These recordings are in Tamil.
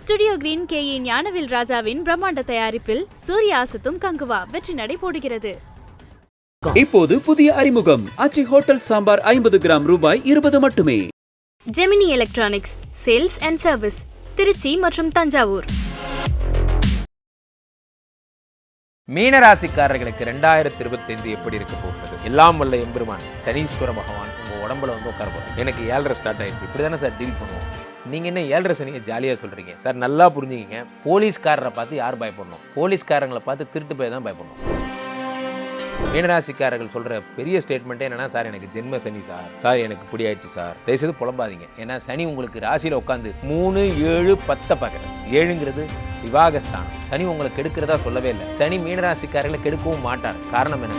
Studio green K A Gnanavel ராஜாவின் பிரம்மாண்ட தயாரிப்பில் சூர்யா அசத்தும் கங்குவா வெற்றி நடை போடுகிறது. இப்போது புதிய அறிமுகம். ஆச்சி ஹோட்டல் சாம்பார் ஐம்பது கிராம் ரூபாய் இருபது மட்டுமே. Gemini electronics sales and service Trichy மற்றும் தஞ்சாவூர். மீனராசிக்காரர்களுக்கு ரெண்டாயிரத்தி இருபத்தைந்து எப்படி இருக்க போகிறது எல்லாம் வல்ல எம்பெருமான் சனீஸ்வர பகவான் உங்க உடம்புல வந்து உட்கார போறார் எனக்கு ஏழரை ஸ்டார்ட் ஆயிடுச்சு. இப்படி தானே சார் டீல் பண்ணுவோம்? நீங்க என்ன ஏழரை சனியை ஜாலியா சொல்றீங்க. சார் நல்லா புரிஞ்சுக்கிங்க. போலீஸ்காரரை பார்த்து யார் பயப்படணும்? போலீஸ்காரங்களை பார்த்து திருட்டு போய் தான் பயப்படணும். மீனராசிக்காரர்கள் சொல்ற பெரிய ஸ்டேட்மெண்ட்டே என்னன்னா சார் எனக்கு ஜென்ம சனி சார். சார் எனக்கு இப்படி ஆயிடுச்சு சார். தயவுசெய்து புலம்பாதீங்க. ஏன்னா சனி உங்களுக்கு ராசியில உட்காந்து மூணு ஏழு பத்தை பார்க்குறது ஏழுங்கிறது விவாகஸ்தானம். சனி உங்களை கெடுக்கிறதா சொல்லவே இல்லை. சனி மீனராசிக்காரர்களை கெடுக்கவும் மாட்டார். காரணம் என்ன?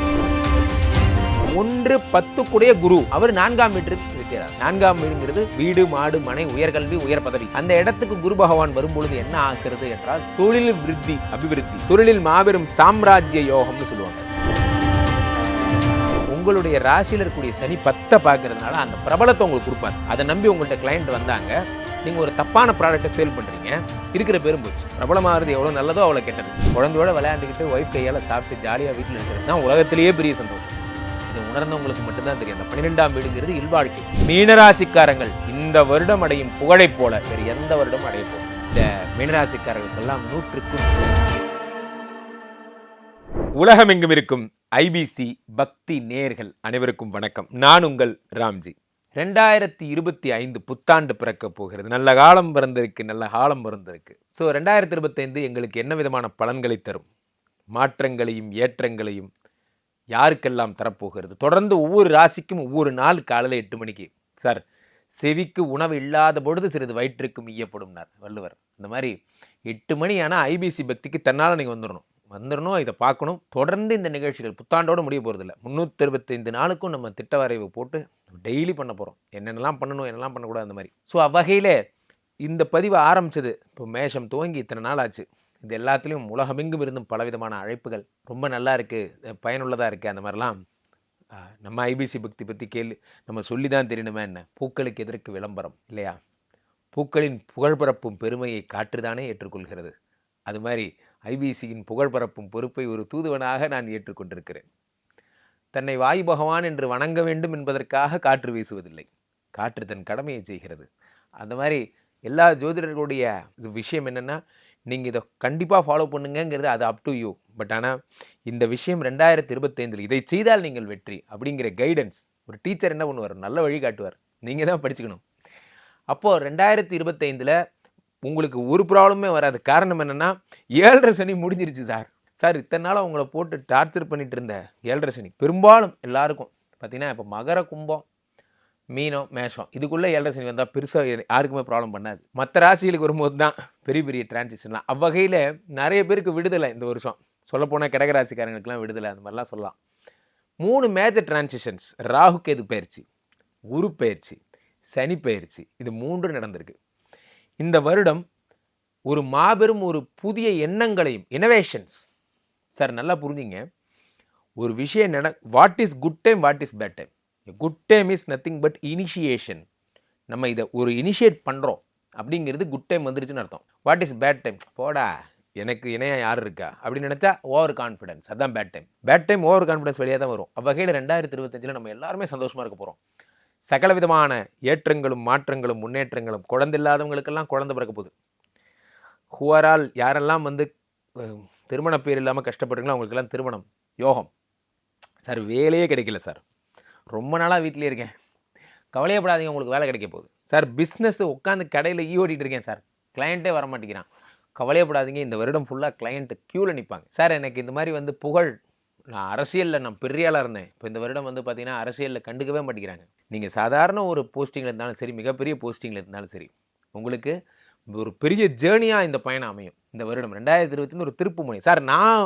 ஒன்று பத்து கூடிய குரு. அவர் நான்காம் வீட்டிற்கு இருக்கிறார். நான்காம் வீடுங்கிறது வீடு மாடு மனை உயர்கல்வி உயர் பதவி அந்த இடத்துக்கு குரு பகவான் வரும்பொழுது என்ன ஆகிறது என்றால் தொழில் விருத்தி அபிவிருத்தி. தொழிலில் மாபெரும் சாம்ராஜ்ய யோகம்னு சொல்லுவாங்க. உங்களுடைய ராசியில் இருக்கக்கூடிய சனி பத்தை பார்க்கறதுனால அந்த பிரபலத்தை உங்களுக்கு கொடுப்பார். அதை நம்பி உங்கள்கிட்ட கிளைண்ட் வந்தாங்க. நீங்க ஒரு தப்பான ப்ராடக்ட்டை சேல் பண்ணுறீங்க இருக்கிற பேரும் போச்சு. பிரபலமாகிறது எவ்வளோ நல்லதோ அவ்வளவு கெட்டது. குழந்தையோட விளையாண்டுக்கிட்டு ஒய்ஃப் கையால சாப்பிட்டு ஜாலியா வீட்டில் இருக்கிறது தான் உலகத்திலேயே பெரிய சந்தோஷம். இது உணர்ந்தவங்களுக்கு மட்டும்தான் தெரியும். அந்த பன்னிரெண்டாம் வீடுங்கிறது இல்வாழ்க்கை. மீனராசிக்காரங்கள் இந்த வருடம் அடையும் புகழை போல வேறு எந்த வருடம் அடைய போகும் இந்த மீனராசிக்காரர்களுக்கெல்லாம் நூற்றுக்கும் நூறு. உலகமெங்கும் இருக்கும் ஐபிசி பக்தி நேர்கள் அனைவருக்கும் வணக்கம். நான் உங்கள் ராம்ஜி. ரெண்டாயிரத்தி இருபத்தி ஐந்து புத்தாண்டு பிறக்க போகிறது. நல்ல காலம் பிறந்திருக்கு நல்ல காலம் பிறந்திருக்கு. ஸோ ரெண்டாயிரத்தி இருபத்தைந்து எங்களுக்கு என்ன விதமான பலன்களை தரும்? மாற்றங்களையும் ஏற்றங்களையும் யாருக்கெல்லாம் தரப்போகிறது? தொடர்ந்து ஒவ்வொரு ராசிக்கும் ஒவ்வொரு நாள் காலையில் எட்டு மணிக்கு. சார் செவிக்கு உணவு இல்லாத பொழுது சிறிது வயிற்றுக்கும் ஈயப்படும்னார் வள்ளுவர். இந்த மாதிரி எட்டு மணி ஆனால் ஐபிசி பக்திக்கு தன்னால் நீங்கள் வந்துடணும் வந்துடணும் இதை பார்க்கணும். தொடர்ந்து இந்த நிகழ்ச்சிகள் புத்தாண்டோடு முடிய போகிறதில்ல முந்நூற்றி அறுபத்தைந்து நாளுக்கும் நம்ம திட்ட வரைவு போட்டு டெய்லி பண்ண போகிறோம் என்னென்னலாம் பண்ணணும் என்னெல்லாம் பண்ணக்கூடாது அந்த மாதிரி. ஸோ அவ்வகையில் இந்த பதிவு ஆரம்பிச்சது இப்போ மேஷம் துவங்கி இத்தனை நாள் ஆச்சு. இது எல்லாத்துலேயும் உலகமெங்கும் இருந்தும் பலவிதமான அழைப்புகள். ரொம்ப நல்லா இருக்குது பயனுள்ளதாக இருக்குது அந்த மாதிரிலாம். நம்ம ஐபிசி பக்தி பற்றி கேள்வி நம்ம சொல்லி தான் தெரியணுமே என்ன? பூக்களுக்கு எதற்கு விளம்பரம் இல்லையா? பூக்களின் புகழ்பரப்பும் பெருமையை காற்றுதானே ஏற்றுக்கொள்கிறது. அது மாதிரி ஐபிசியின் புகழ்பரப்பும் பொறுப்பை ஒரு தூதுவனாக நான் ஏற்றுக்கொண்டிருக்கிறேன். தன்னை வாயு பகவான் என்று வணங்க வேண்டும் என்பதற்காக காற்று வீசுவதில்லை. காற்று தன் கடமையை செய்கிறது. அந்த மாதிரி எல்லா ஜோதிடர்களுடைய விஷயம் என்னென்னா நீங்கள் இதை கண்டிப்பாக ஃபாலோ பண்ணுங்கங்கிறது அது அப் டு யூ பட் ஆனால் இந்த விஷயம் ரெண்டாயிரத்தி இருபத்தைந்தில் இதை செய்தால் நீங்கள் வெற்றி அப்படிங்கிற கைடன்ஸ் ஒரு டீச்சர் என்ன பண்ணுவார்? நல்ல வழி காட்டுவார். நீங்கள் தான் படிச்சுக்கணும். அப்போது ரெண்டாயிரத்தி இருபத்தைந்தில் உங்களுக்கு ஒரு ப்ராப்ளமே வராது. காரணம் என்னென்னா ஏழரை சனி முடிஞ்சிருச்சு சார் சார் இத்தனை நாளாக உங்களை போட்டு டார்ச்சர் பண்ணிகிட்டு இருந்த ஏழரை சனி. பெரும்பாலும் எல்லாருக்கும். பார்த்தீங்கன்னா இப்போ மகர கும்பம் மீனம் மேஷம் இதுக்குள்ளே ஏழரை சனி வந்தால் பெருசாக யாருக்குமே ப்ராப்ளம் பண்ணாது. மற்ற ராசிகளுக்கு வரும்போது தான் பெரிய பெரிய டிரான்சிஷன்லாம் அவ்வகையில் நிறைய பேருக்கு விடுதலை இந்த வருஷம். சொல்லப்போனால் கடகராசிக்காரங்களுக்குலாம் விடுதலை அந்த மாதிரிலாம் சொல்லலாம். மூணு மேஜர் டிரான்சிஷன்ஸ் ராகு கேது பயிற்சி குரு பயிற்சி சனி பயிற்சி. இது மூன்று நடந்திருக்கு. இந்த வருடம் ஒரு மாபெரும் ஒரு புதிய எண்ணங்களையும் இனோவேஷன்ஸ் சார் நல்லா புரிஞ்சுங்க. ஒரு விஷயம் நட what is good time what is bad time good time is nothing but initiation நம்ம இதை ஒரு இனிஷியேட் பண்ணுறோம் அப்படிங்கிறது குட் டைம் வந்துருச்சுன்னு அர்த்தம். வாட் இஸ் பேட் டைம் போடா எனக்கு இணையா யார் இருக்கா? அப்படின்னு நினச்சா ஓவர் கான்ஃபிடன்ஸ் அதான் bad time bad time over confidence வெளியே தான் வரும். அவ்வகையில் ரெண்டாயிரத்தி இருபத்தஞ்சில் நம்ம எல்லாருமே சந்தோஷமாக இருக்க போகிறோம் சகல விதமான ஏற்றங்களும் மாற்றங்களும் முன்னேற்றங்களும் குழந்தை இல்லாதவங்களுக்கெல்லாம் குழந்தை பிறக்க போகுது. ஹுவரால் யாரெல்லாம் வந்து திருமண பேர் இல்லாமல் கஷ்டப்படுறீங்களோ அவங்களுக்கெல்லாம் திருமணம் யோகம். சார் வேலையே கிடைக்கல சார் ரொம்ப நாளாக வீட்டிலே இருக்கேன். கவலையப்படாதீங்க உங்களுக்கு வேலை கிடைக்க போகுது. சார் பிஸ்னஸ் உட்காந்து கடையில் ஈ ஓட்டிகிட்டு இருக்கேன் சார். கிளையண்ட்டே வர மாட்டேங்கிறான் கவலையப்படாதீங்க இந்த வருடம் ஃபுல்லாக கிளையண்ட்டு க்யூவில் நிற்பாங்க சார் எனக்கு இந்த மாதிரி வந்து புகழ் நான் அரசியலில் நான் பெரிய ஆளாக இருந்தேன். இப்போ இந்த வருடம் வந்து பார்த்தீங்கன்னா அரசியலில் கண்டுக்கவே மாட்டேங்கிறாங்க. நீங்கள் சாதாரண ஒரு போஸ்டிங்கில் இருந்தாலும் சரி மிகப்பெரிய போஸ்டிங்கில் இருந்தாலும் சரி உங்களுக்கு ஒரு பெரிய ஜேர்னியாக இந்த பயணம் அமையும். இந்த வருடம் ரெண்டாயிரத்தி இருபத்தி ஒரு திருப்பு முனை. சார் நான்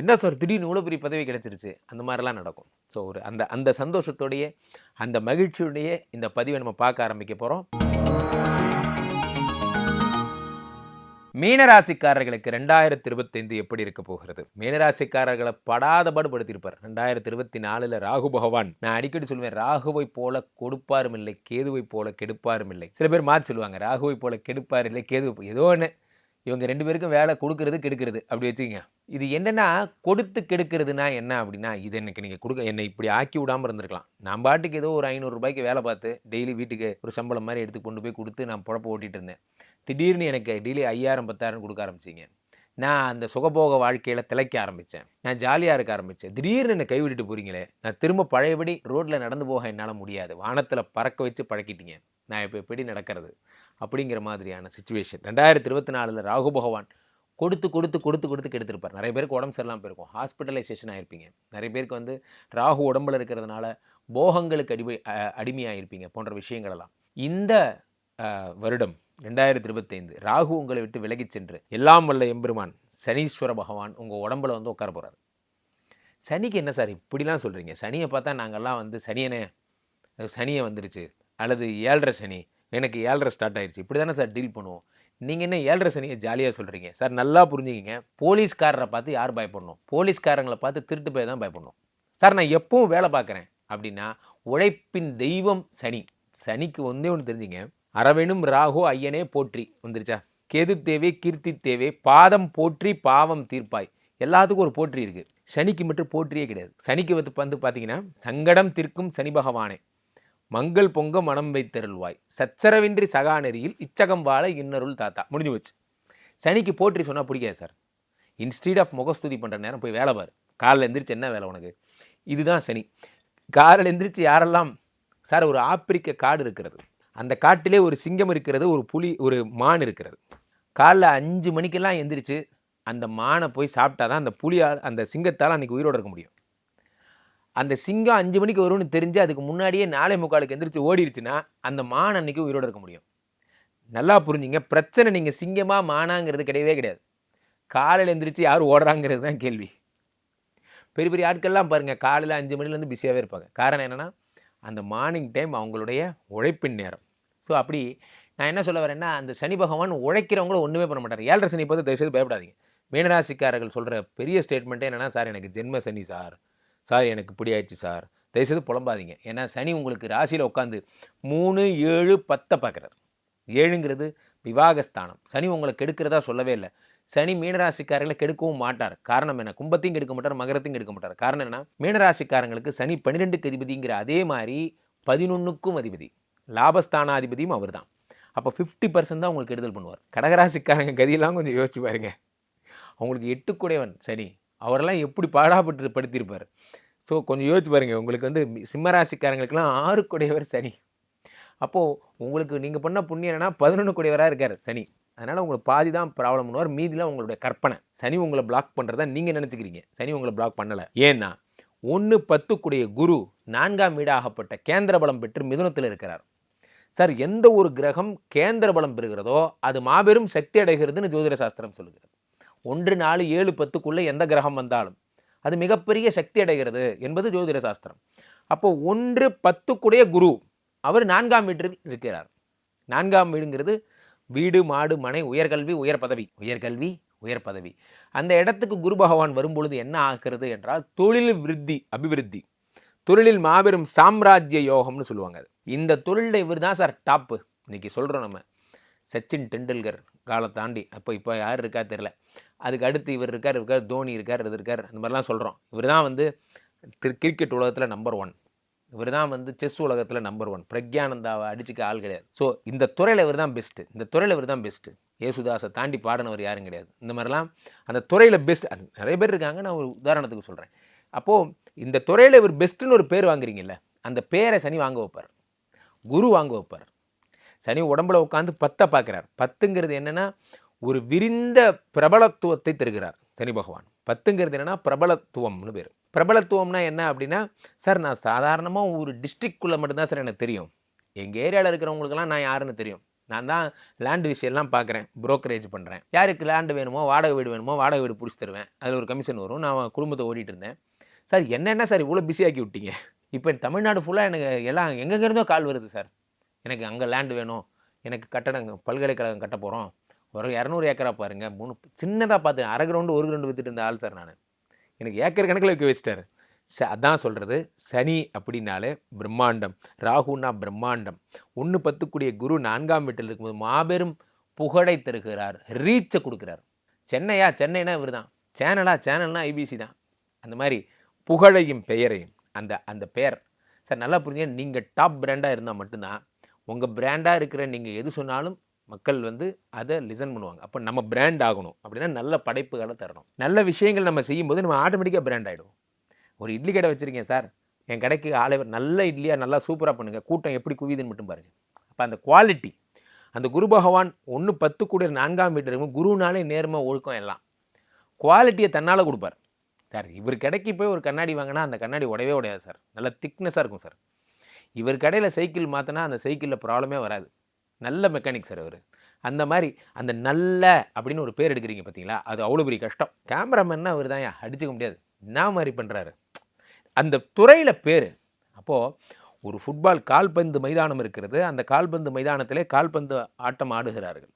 என்ன சார் திடீர்னு இவ்வளோ பெரிய பதவி கிடைச்சிருச்சு. அந்த மாதிரிலாம் நடக்கும். ஸோ ஒரு அந்த அந்த சந்தோஷத்தோடையே அந்த மகிழ்ச்சியுடைய இந்த பதிவை நம்ம பார்க்க ஆரம்பிக்க போகிறோம் மீனராசிக்காரர்களுக்கு ரெண்டாயிரத்தி இருபத்தைந்து எப்படி இருக்க போகிறது? மீனராசிக்காரர்களை படாத பாடுபடுத்தியிருப்பார் ரெண்டாயிரத்தி இருபத்தி நாலுல ராகு பகவான். நான் அடிக்கடி சொல்லுவேன் ராகுவை போல கொடுப்பாரும் இல்லை கேதுவை போல கெடுப்பாரும் இல்லை. சில பேர் மாற்றி சொல்லுவாங்க ராகுவை போல கெடுப்பார் இல்லை கேது ஏதோ ஒன்று இவங்க ரெண்டு பேருக்கும் வேலை கொடுக்கறது கெடுக்கிறது. அப்படி வச்சுக்கோங்க. இது என்னென்னா கொடுத்து கெடுக்கிறதுனா என்ன அப்படின்னா இது எனக்கு நீங்கள் கொடுக்க என்னை இப்படி ஆக்கி விடாமல் இருந்திருக்கலாம். நான் பாட்டுக்கு ஏதோ ஒரு ஐநூறுரூபாய்க்கு வேலை பார்த்து டெய்லி வீட்டுக்கு ஒரு சம்பளம் மாதிரி எடுத்து கொண்டு போய் கொடுத்து நான் பொழப்ப ஓட்டிகிட்டு இருந்தேன். திடீர்னு எனக்கு டெய்லி ஐயாயிரம் பத்தாயிரம் கொடுக்க ஆரம்பிச்சிங்க. நான் அந்த சுகபோக வாழ்க்கையில் திளைக்க ஆரம்பித்தேன் நான் ஜாலியாக இருக்க ஆரம்பித்தேன் திடீர்னு என்னை கைவிட்டுட்டு போகிறீங்களே நான் திரும்ப பழையபடி ரோட்டில் நடந்து போக என்னால் முடியாது. வானத்தில் பறக்க வச்சு பழக்கிட்டீங்க. நான் இப்போ எப்படி நடக்கிறது? அப்படிங்கிற மாதிரியான சுச்சுவேஷன் ரெண்டாயிரத்தி இருபத்தி நாலில் ராகு பகவான் கொடுத்து கொடுத்து கொடுத்து கொடுத்து கெடுத்திருப்பார். நிறைய பேருக்கு உடம்பு சரியில்லாமல் போயிருக்கும். ஹாஸ்பிட்டலைசேஷன் ஆயிருப்பீங்க. நிறைய பேருக்கு வந்து ராகு உடம்புல இருக்கிறதுனால போகங்களுக்கு அடிமை அடிமையாகிருப்பீங்க போன்ற விஷயங்கள் எல்லாம் இந்த வருடம் ரெண்டாயிரத்தி இருபத்தைந்து ராகு உங்களை விட்டு விலகிச் சென்று எல்லாம் வல்ல எம்பெருமான் சனீஸ்வர பகவான் உங்கள் உடம்புல வந்து உட்கார போகிறார் சனிக்கு என்ன சார் இப்படிலாம் சொல்கிறீங்க சனியை பார்த்தா நாங்கள்லாம் வந்து சனியனே சனியை வந்துருச்சு. அல்லது ஏழரை சனி. எனக்கு ஏழரை ஸ்டார்ட் ஆயிடுச்சு இப்படி தானே சார் டீல் பண்ணுவோம். நீங்கள் என்ன ஏழரை சனியை ஜாலியாக சொல்கிறீங்க சார் நல்லா புரிஞ்சுக்கிங்க. போலீஸ்காரரை பார்த்து யார் பயப்படணும்? போலீஸ்காரங்களை பார்த்து திருட்டு போய் தான் பயப்படணும். சார் நான் எப்பவும் வேலை பார்க்குறேன். அப்படின்னா உழைப்பின் தெய்வம் சனி. சனிக்கு ஒன்றே ஒன்று தெரிஞ்சுங்க. அரவெனும் ராகு ஐயனே போற்றி. வந்துருச்சா? கெது தேவை கீர்த்தி தேவை பாதம் போற்றி பாவம் தீர்ப்பாய். எல்லாத்துக்கும் ஒரு போற்றி இருக்குது சனிக்கு மட்டும் போற்றியே கிடையாது. சனிக்கு வந்து வந்து பார்த்தீங்கன்னா சங்கடம் தீர்க்கும் சனி பகவானே. மங்கள் பொங்க மனம் வைத்தருள்வாய். சச்சரவின்றி சகாநெறியில் இச்சகம் வாழ இன்னருள் தாத்தா. முடிஞ்சு போச்சு. சனிக்கு போற்றி சொன்னால் பிடிக்காது சார். இன்ஸ்டீட் ஆஃப் முகஸ்துதி பண்ணுற நேரம் போய் வேலை பாரு. காலைல எந்திரிச்சு என்ன வேலை உனக்கு? இதுதான் சனி. காலையில் எந்திரிச்சு யாரெல்லாம் சார் ஒரு ஆப்பிரிக்க காடு இருக்கிறது. அந்த காட்டிலே ஒரு சிங்கம் இருக்கிறது ஒரு புலி ஒரு மான் இருக்கிறது. காலைல அஞ்சு மணிக்கெல்லாம் எந்திரிச்சு அந்த மானை போய் சாப்பிட்டா தான் அந்த புலியால் அந்த சிங்கத்தால் அன்றைக்கி உயிரோடு இருக்க முடியும். அந்த சிங்கம் அஞ்சு மணிக்கு வரும்னு தெரிஞ்சு அதுக்கு முன்னாடியே நாளை முக்காலுக்கு எந்திரிச்சு ஓடிடுச்சுன்னா அந்த மான் அன்னைக்கு உயிரோடு இருக்க முடியும். நல்லா புரிஞ்சுங்க. பிரச்சனை நீங்கள் சிங்கமாக மானாங்கிறது கிடையவே கிடையாது. காலையில் எந்திரிச்சு யார் ஓடுறாங்கிறது தான் கேள்வி. பெரிய பெரிய ஆட்கள்லாம் பாருங்கள் காலையில் அஞ்சு மணிலேருந்து பிஸியாகவே இருப்பாங்க. காரணம் என்னென்னா அந்த மார்னிங் டைம் அவங்களுடைய உழைப்பின் நேரம். ஸோ அப்படி நான் என்ன சொல்ல வரேன்னா அந்த சனி பகவான் உழைக்கிறவங்கள ஒன்றுமே பண்ண மாட்டார். ஏழரை சனி பார்த்து தயவுசெய்து பயப்படாதீங்க. மீனராசிக்காரர்கள் சொல்கிற பெரிய ஸ்டேட்மெண்ட்டே என்னென்னா சார் எனக்கு ஜென்ம சனி சார். சார் எனக்கு இப்படி ஆயிடுச்சு சார். தயவுசெய்து புலம்பாதீங்க. ஏன்னா சனி உங்களுக்கு ராசியில் உட்காந்து மூணு ஏழு பத்தை பார்க்குறாரு. ஏழுங்கிறது விவாகஸ்தானம். சனி உங்களை கெடுக்கிறதா சொல்லவே இல்லை. சனி மீனராசிக்காரர்களை கெடுக்கவும் மாட்டார். காரணம் என்ன? கும்பத்தையும் கெடுக்க மாட்டார் மகரத்தையும் கெடுக்க மாட்டார். காரணம் என்ன மீனராசிக்காரங்களுக்கு சனி பன்னிரெண்டுக்கு அதிபதிங்கிற அதே மாதிரி பதினொன்றுக்கும் அதிபதி. லாபஸ்தானாதிபதியும் அவர் தான். அப்போ ஃபிஃப்டி பர்சன்ட் தான் உங்களுக்கு கெடுதல் பண்ணுவார். கடகராசிக்காரங்க கதியெல்லாம் கொஞ்சம் யோசிச்சு பாருங்க. அவங்களுக்கு எட்டுக்குடையவன் சனி. அவரெல்லாம் எப்படி பாடாப்பட்டு படுத்தியிருப்பார் ஸோ கொஞ்சம் யோசிச்சு பாருங்கள் உங்களுக்கு வந்து சிம்மராசிக்காரங்களுக்கெல்லாம் ஆறு குடையவர் சனி. அப்போது உங்களுக்கு நீங்கள் பண்ண புண்ணியம் என்னென்னா பதினொன்று கூடியவராக இருக்கார் சனி. அதனால் உங்களுக்கு பாதி தான் ப்ராப்ளம் பண்ணுவார். மீதிலாம் உங்களுடைய கற்பனை. சனி உங்களை பிளாக் பண்ணுறதா நீங்கள் நினச்சிக்கிறீங்க. சனி உங்களை பிளாக் பண்ணலை. ஏன்னா ஒன்று பத்துக்குடைய குரு நான்காம் வீடாகப்பட்ட கேந்திர பலம் பெற்று மிதுனத்தில் இருக்கிறார். சார் எந்த ஒரு கிரகம் கேந்திர பலம் பெறுகிறதோ அது மாபெரும் சக்தி அடைகிறதுன்னு ஜோதிட சாஸ்திரம் சொல்லுகிறது ஒன்று நாலு ஏழு பத்துக்குள்ளே எந்த கிரகம் வந்தாலும் அது மிகப்பெரிய சக்தி அடைகிறது என்பது ஜோதிட சாஸ்திரம். அப்போ ஒன்று பத்துக்குடைய குரு அவர் நான்காம் வீட்டில் இருக்கிறார். நான்காம் வீடுங்கிறது வீடு மாடு மனை உயர்கல்வி உயர் பதவி. உயர்கல்வி உயர் பதவி. அந்த இடத்துக்கு குரு பகவான் வரும்பொழுது என்ன ஆகிறது என்றால் தொழில் விருத்தி அபிவிருத்தி. தொழிலில் மாபெரும் சாம்ராஜ்ய யோகம்னு சொல்லுவாங்க அது. இந்த தொழிலில் இவர் தான் சார் டாப்பு இன்னைக்கு சொல்கிறோம் நம்ம. சச்சின் டெண்டுல்கர் காலத்தாண்டி. அப்போ இப்போ யார் இருக்கா தெரில அதுக்கு அடுத்து இவர் இருக்கார் இருக்கார் தோனி இருக்கார் இது இருக்கார் அந்த மாதிரிலாம் சொல்கிறோம் இவர் தான் வந்து கிரிக்கெட் உலகத்தில் நம்பர் ஒன் இவர் தான் வந்து செஸ் உலகத்தில் நம்பர் ஒன் பிரக்யானந்தாவை அடிச்சுக்க ஆள் கிடையாது. ஸோ இந்த துறையில் இவர் தான் பெஸ்ட்டு இந்த துறையில் இவர் தான் பெஸ்ட்டு ஏசுதாஸை தாண்டி பாடினவர் யாரும் கிடையாது. இந்த மாதிரிலாம் அந்த துறையில் பெஸ்ட் நிறைய பேர் இருக்காங்க நான் ஒரு உதாரணத்துக்கு சொல்கிறேன் அப்போது இந்த துறையில் இவர் பெஸ்ட்டுன்னு ஒரு பேர் வாங்குறீங்கல்ல அந்த பேரை சனி வாங்க வைப்பார். குரு வாங்க வைப்பார். சனி உடம்புல உட்காந்து பத்தை பார்க்குறார். பத்துங்கிறது என்னென்னா ஒரு விரிந்த பிரபலத்துவத்தை தருகிறார் சனி பகவான். பத்துங்கிறது என்னன்னா பிரபலத்துவம்னு பேர். பிரபலத்துவம்னா என்ன அப்படின்னா சார் நான் சாதாரணமாக ஒரு டிஸ்ட்ரிக்ட்குள்ளே மட்டும்தான் சார் எனக்கு தெரியும். எங்கள் ஏரியாவில் இருக்கிறவங்களுக்கெல்லாம் நான் யாருன்னு தெரியும். நான் தான் லேண்டு விஷயம்லாம் பார்க்குறேன் ப்ரோக்கரேஜ் பண்ணுறேன் யாருக்கு லேண்டு வேணுமோ வாடகை வீடு வேணுமோ வாடகை வீடு பிடிச்சி தருவேன். அதில் ஒரு கமிஷன் வரும். நான் குடும்பத்தை ஓடிட்டு இருந்தேன். சார் என்னென்ன சார் இவ்வளோ பிஸியாக்கி விட்டீங்க? இப்போ தமிழ்நாடு ஃபுல்லாக எனக்கு எல்லாம் எங்கெங்கேருந்தோ கால் வருது சார். எனக்கு அங்கே லேண்டு வேணும். எனக்கு கட்டடம் பல்கலைக்கழகம் கட்ட போகிறோம் ஒரு இரநூறு ஏக்கரா பாருங்கள் மூணு சின்னதாக பார்த்து அரை கிரவுண்டு ஒரு கிரவுண்டு வித்துட்டு இருந்த ஆள் சார் நான். எனக்கு ஏக்கர் கணக்கில் வைக்க வச்சிட்டாரு. ச அதான் சொல்கிறது சனி அப்படின்னாலே பிரம்மாண்டம். ராகுனா பிரம்மாண்டம். ஒன்று பத்துக்குடிய குரு நான்காம் வீட்டில் இருக்கும்போது மாபெரும் புகழை தருகிறார். ரீச்சை கொடுக்குறார். சென்னையா? சென்னைனா இவர் தான் சேனலா? சேனல்னா ஐபிசி தான். அந்த மாதிரி புகழையும் பெயரையும். அந்த அந்த பெயர். சார் நல்லா புரிஞ்சுங்க. நீங்கள் டாப் பிராண்டாக இருந்தால் மட்டும்தான். உங்கள் பிராண்டாக இருக்கிற நீங்கள் எது சொன்னாலும் மக்கள் வந்து அதை லிசன் பண்ணுவாங்க. அப்போ நம்ம பிராண்ட் ஆகணும். அப்படின்னா நல்ல படைப்புகளை தரணும். நல்ல விஷயங்கள் நம்ம செய்யும்போது நம்ம ஆட்டோமேட்டிக்காக பிராண்ட் ஆகிடுவோம் ஒரு இட்லி கடை வச்சுருக்கேன் சார். என் கடைக்கு ஆளை நல்ல இட்லியாக நல்லா சூப்பராக பண்ணுங்கள் கூட்டம் எப்படி குவியுதுன்னு மட்டும் பாருங்கள் அப்போ அந்த குவாலிட்டி அந்த குரு பகவான் ஒன்று பத்து கூட நான்காம் வீட்டில் இருக்கும் குருனாலே நேர்மை ஒழுக்கம் எல்லாம். குவாலிட்டியை தன்னால் கொடுப்பார். சார் இவர் கடைக்கு போய் ஒரு கண்ணாடி வாங்கினா அந்த கண்ணாடி உடையவே உடையாது சார். நல்ல திக்னஸாக இருக்கும் சார். இவர் கடையில் சைக்கிள் மாற்றினா அந்த சைக்கிளில் ப்ராப்ளமே வராது. நல்ல மெக்கானிக் சார் அவர். அந்த மாதிரி அந்த நல்ல அப்படின்னு ஒரு பேர் எடுக்கிறீங்க பார்த்தீங்களா அது அவ்வளோ பெரிய கஷ்டம். கேமராமேன்னா அவர் தான் அடிச்சுக்க முடியாது. என்ன மாதிரி பண்ணுறாரு அந்த துறையில் பேர். அப்போது ஒரு ஃபுட்பால் கால்பந்து மைதானம் இருக்கிறது. அந்த கால்பந்து மைதானத்திலே கால்பந்து ஆட்டம் ஆடுகிறார்கள்.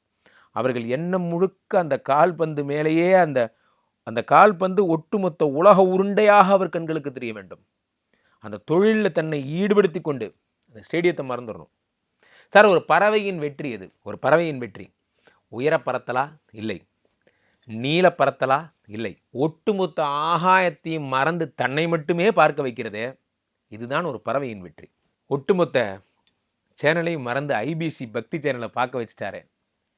அவர்கள் எண்ணம் முழுக்க அந்த கால்பந்து மேலேயே அந்த அந்த கால்பந்து ஒட்டுமொத்த உலக உருண்டையாக அவர் கண்களுக்கு தெரிய வேண்டும். அந்த தொழிலில் தன்னை ஈடுபடுத்தி கொண்டு அந்த ஸ்டேடியத்தை மறந்துடணும் சார் ஒரு பறவையின் வெற்றி எது? ஒரு பறவையின் வெற்றி. உயர பறத்தலா? இல்லை. நீல பறத்தலா? இல்லை. ஒட்டுமொத்த ஆகாயத்தையும் மறந்து தன்னை மட்டுமே பார்க்க வைக்கிறதே இதுதான் ஒரு பறவையின் வெற்றி. ஒட்டுமொத்த சேனலையும் மறந்து ஐபிசி பக்தி சேனலை பார்க்க வச்சுட்டாரே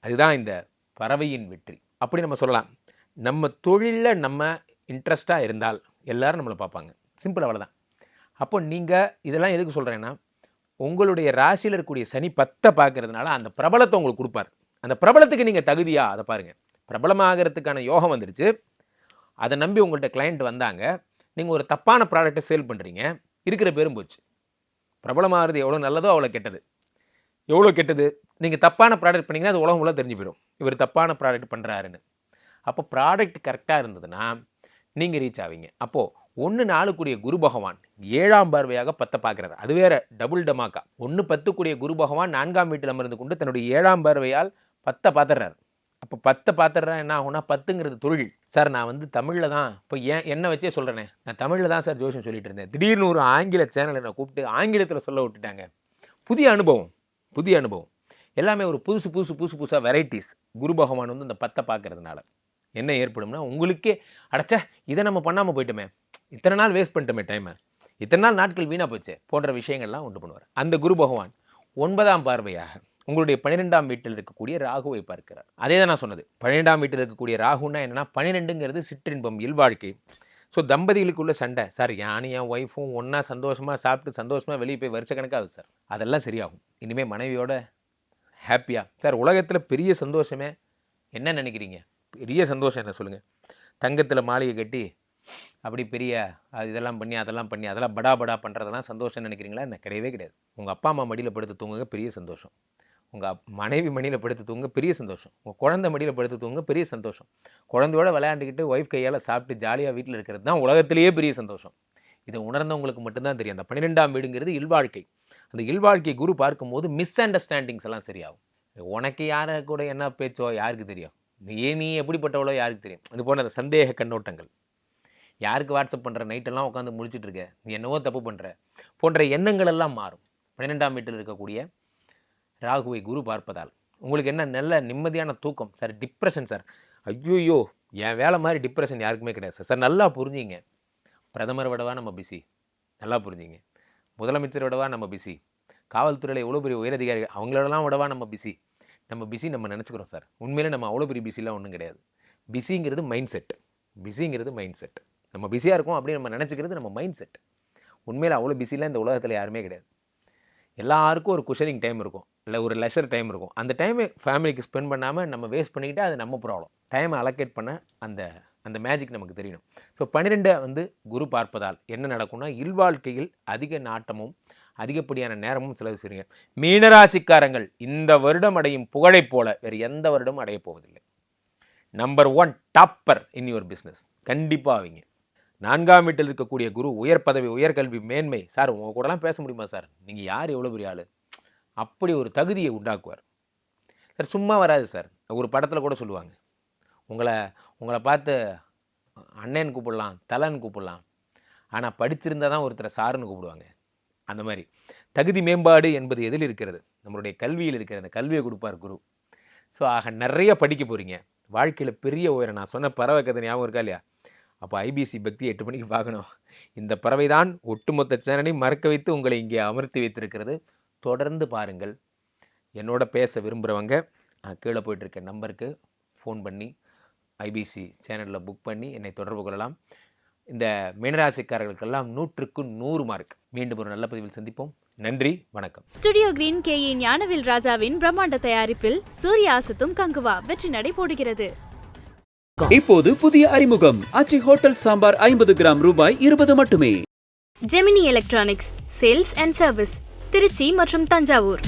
அதுதான் இந்த பறவையின் வெற்றி. அப்படி நம்ம சொல்லலாம். நம்ம தொழிலில் நம்ம இன்ட்ரெஸ்டாக இருந்தால் எல்லோரும் நம்மளை பார்ப்பாங்க. சிம்பிள் அவ்வளோதான் அப்போ நீங்கள் இதெல்லாம் எதுக்கு சொல்கிறேன்னா உங்களுடைய ராசியில் இருக்கக்கூடிய சனி பத்தை பார்க்கறதுனால அந்த பிரபலத்தை உங்களுக்கு கொடுப்பார். அந்த பிரபலத்துக்கு நீங்கள் தகுதியா? அதை பாருங்கள் பிரபலமாகிறதுக்கான யோகம் வந்துருச்சு. அதை நம்பி உங்கள்கிட்ட கிளைண்ட் வந்தாங்க. நீங்கள் ஒரு தப்பான ப்ராடக்ட்டை சேல் பண்ணுறீங்க இருக்கிற பேரும் போச்சு. பிரபலமாகிறது எவ்வளோ நல்லதோ அவ்வளோ கெட்டது. எவ்வளோ கெட்டது? நீங்கள் தப்பான ப்ராடக்ட் பண்ணிங்கன்னா அது உலகம் ஃபுல்லாக தெரிஞ்சு போயிடும். இவர் தப்பான ப்ராடக்ட் பண்ணுறாருன்னு அப்போ ப்ராடக்ட் கரெக்டாக இருந்ததுன்னா நீங்கள் ரீச் ஆவீங்க. அப்போது ஒன்று நாலுக்குரிய குரு பகவான் ஏழாம் பார்வையாக பத்தை பார்க்குறாரு. அது வேற டபுள் டமாக்கா. ஒன்று பத்துக்குரிய குரு பகவான் நான்காம் வீட்டில் அமர்ந்து கொண்டு தன்னுடைய ஏழாம் பார்வையால் பத்தை பார்த்துடுறாரு அப்போ பத்தை பார்த்துடுறா என்ன ஆகும்னா பத்துங்கிறது தொழில். சார் நான் வந்து தமிழில் தான் இப்போ ஏன் என்ன வச்சே சொல்கிறேனே நான் தமிழில் தான் சார் ஜோஷம் சொல்லிட்டு இருந்தேன். திடீர்னு ஒரு ஆங்கில சேனலை நான் கூப்பிட்டு ஆங்கிலத்தில் சொல்ல விட்டுட்டாங்க. புதிய அனுபவம் புதிய அனுபவம். எல்லாமே ஒரு புதுசு புதுசு புதுசு புதுசாக வெரைட்டிஸ் குரு பகவான் வந்து இந்த பத்தை பார்க்கறதுனால. என்ன ஏற்படும்னா உங்களுக்கே அடைச்சா இதை நம்ம பண்ணாமல் போயிட்டோமே. இத்தனை நாள் வேஸ்ட் பண்ணிட்டோமே டைமை இத்தனை நாள் நாட்கள் வீணாக போச்சு போன்ற விஷயங்கள்லாம் உண்டு பண்ணுவார். அந்த குரு பகவான் ஒன்பதாம் பார்வையாக உங்களுடைய பன்னிரெண்டாம் வீட்டில் இருக்கக்கூடிய ராகுவை பார்க்கிறார். அதே தான் நான் சொன்னது. பன்னிரெண்டாம் வீட்டில் இருக்கக்கூடிய ராகுன்னா என்னென்னா பன்னிரெண்டுங்கிறது சிற்றின்பம் இல்வாழ்க்கை ஸோ தம்பதிகளுக்குள்ள சண்டை. சார் யானும் என் ஒய்ஃபும் ஒன்றா சந்தோஷமாக சாப்பிட்டு சந்தோஷமாக வெளியே போய் வருஷக்கணக்காகுது சார். அதெல்லாம் சரியாகும். இனிமேல் மனைவியோட ஹாப்பியாக சார் உலகத்தில் பெரிய சந்தோஷமே. என்ன நினைக்கிறீங்க? பெரிய சந்தோஷம் என்ன சொல்லுங்கள் தங்கத்தில் மாளிகை கட்டி அப்படி பெரிய அது இதெல்லாம் பண்ணி அதெல்லாம் பண்ணி அதெல்லாம் படா படா பண்ணுறதெல்லாம் சந்தோஷம் நினைக்கிறீங்களா? என்ன கிடையவே கிடையாது. உங்கள் அப்பா அம்மா மடியில் படுத்து தூங்குங்க பெரிய சந்தோஷம். உங்கள் மனைவி மடியில் படுத்து தூங்க பெரிய சந்தோஷம். உங்கள் குழந்தை மடியில் படுத்து தூங்க பெரிய சந்தோஷம். குழந்தையோட விளையாண்டுக்கிட்டு ஒய்ஃப் கையால் சாப்பிட்டு ஜாலியாக வீட்டில் இருக்கிறது தான் உலகத்திலேயே பெரிய சந்தோஷம். இதை உணர்ந்தவங்களுக்கு மட்டும்தான் தெரியும். அந்த பன்னிரெண்டாம் வீடுங்கிறது இல்வாழ்க்கை அந்த இல்வாழ்க்கை குரு பார்க்கும்போது மிஸ் அண்டர்ஸ்டாண்டிங்ஸ் எல்லாம் சரியாகும். உனக்கு யாரை கூட என்ன பேச்சோ யாருக்கு தெரியும்? நீ நீ எப்படிப்பட்டவளோ யாருக்கு தெரியும்? இது போன்ற அந்த சந்தேக கண்ணோட்டங்கள். யாருக்கு வாட்ஸ்அப் பண்ணுற நைட்டெல்லாம் உட்காந்து முழிச்சிட்டு இருக்க நீ என்னவோ தப்பு பண்ணுற போன்ற எண்ணங்கள் எல்லாம் மாறும். பன்னிரெண்டாம் வீட்டில் இருக்கக்கூடிய ராகுவை குரு பார்ப்பதால். உங்களுக்கு என்ன நல்ல நிம்மதியான தூக்கம்? சார் டிப்ரெஷன் சார் ஐயோயோ என் வேலை மாதிரி டிப்ரெஷன் யாருக்குமே கிடையாது சார் சார் நல்லா புரிஞ்சிங்க. பிரதமர் விடவா நம்ம பிஸி நல்லா புரிஞ்சிங்க. முதலமைச்சர் விடவா நம்ம பிஸி காவல்துறையில் எவ்வளோ பெரிய உயரதிகாரிகள் அவங்களோடலாம் விடவா நம்ம பிஸி நம்ம பிஸி நம்ம நினச்சிக்கிறோம் சார் உண்மையிலே நம்ம அவ்வளோ பெரிய பிஸிலாம் ஒன்றும் கிடையாது. பிஸிங்கிறது மைண்ட் செட் பிஸிங்கிறது மைண்ட் செட் நம்ம பிஸியாக இருக்கோம் அப்படின்னு நம்ம நினச்சிக்கிறது நம்ம மைண்ட் செட் உண்மையில் அவ்வளோ பிஸிலாம் இந்த உலகத்தில் யாருமே கிடையாது. எல்லாருக்கும் ஒரு குஷனிங் டைம் இருக்கும். இல்லை ஒரு லெஷர் டைம் இருக்கும். அந்த டைமை ஃபேமிலிக்கு ஸ்பெண்ட் பண்ணாமல் நம்ம வேஸ்ட் பண்ணிக்கிட்டு அது நம்ம ப்ராப்ளம் டைமை அலோகேட் பண்ண அந்த அந்த மேஜிக் நமக்கு தெரியணும். ஸோ பன்னிரெண்டை வந்து குரு பார்ப்பதால் என்ன நடக்கும்னா இல்வாழ்க்கையில் அதிக நாட்டமும் அதிகப்படியான நேரமும் செலவு செய்வீங்க மீனராசிக்காரங்கள் இந்த வருடம் அடையும் புகழைப் போல வேறு எந்த வருடமும் அடையப் போவதில்லை. Number one topper in your business கண்டிப்பாக அவங்க. நான்காம் வீட்டில் இருக்கக்கூடிய குரு உயர் பதவி உயர்கல்வி மேன்மை. சார் உங்க கூடலாம் பேச முடியுமா சார்? நீங்கள் யார் எவ்வளோ பெரிய ஆள்? அப்படி ஒரு தகுதியை உண்டாக்குவார். சார் சும்மா வராது சார். ஒரு படத்தில் கூட சொல்லுவாங்க. உங்களை உங்களை பார்த்து அண்ணன் கூப்பிடலாம் தலன்னு கூப்பிடலாம். ஆனால் படித்திருந்தால் தான் ஒருத்தரை சாருன்னு கூப்பிடுவாங்க. அந்த மாதிரி. தகுதி மேம்பாடு என்பது எதில் இருக்கிறது? நம்மளுடைய கல்வியில் இருக்கிற அந்த கல்வியை கொடுப்பார் குரு. ஸோ ஆக நிறைய படிக்க போகிறீங்க வாழ்க்கையில் பெரிய உயரம். நான் சொன்ன பறவை கதை ஞாபகம் இருக்கா இல்லையா? அப்போ ஐபிசி பக்தி எட்டு மணிக்கு பார்க்கணும். இந்த பறவை தான் ஒட்டுமொத்த சேனலை மறக்க வைத்து உங்களை இங்கே அமர்த்தி வைத்திருக்கிறது. தொடர்ந்து பாருங்கள். என்னோட பேச விரும்புகிறவங்க கீழே போயிட்டுருக்க நம்பருக்கு ஃபோன் பண்ணி ஐபிசி சேனலில் புக் பண்ணி என்னை தொடர்பு கொள்ளலாம். இந்த மீனராசிக்காரர்களுக்கெல்லாம் நூற்றுக்கு நூறு மார்க் மீண்டும் ஒரு நல்ல பதிவில் சந்திப்போம். நன்றி வணக்கம். ஸ்டுடியோ கிரீன் கே ஏ ராஜாவின் பிரம்மாண்ட தயாரிப்பில் சூரிய அசத்தும் கங்குவா வெற்றி நடை போடுகிறது. இப்போது புதிய அறிமுகம். ஆச்சி ஹோட்டல் சாம்பார் ஐம்பது கிராம் ரூபாய் இருபது மட்டுமே. Gemini electronics sales and service Trichy மற்றும் தஞ்சாவூர்.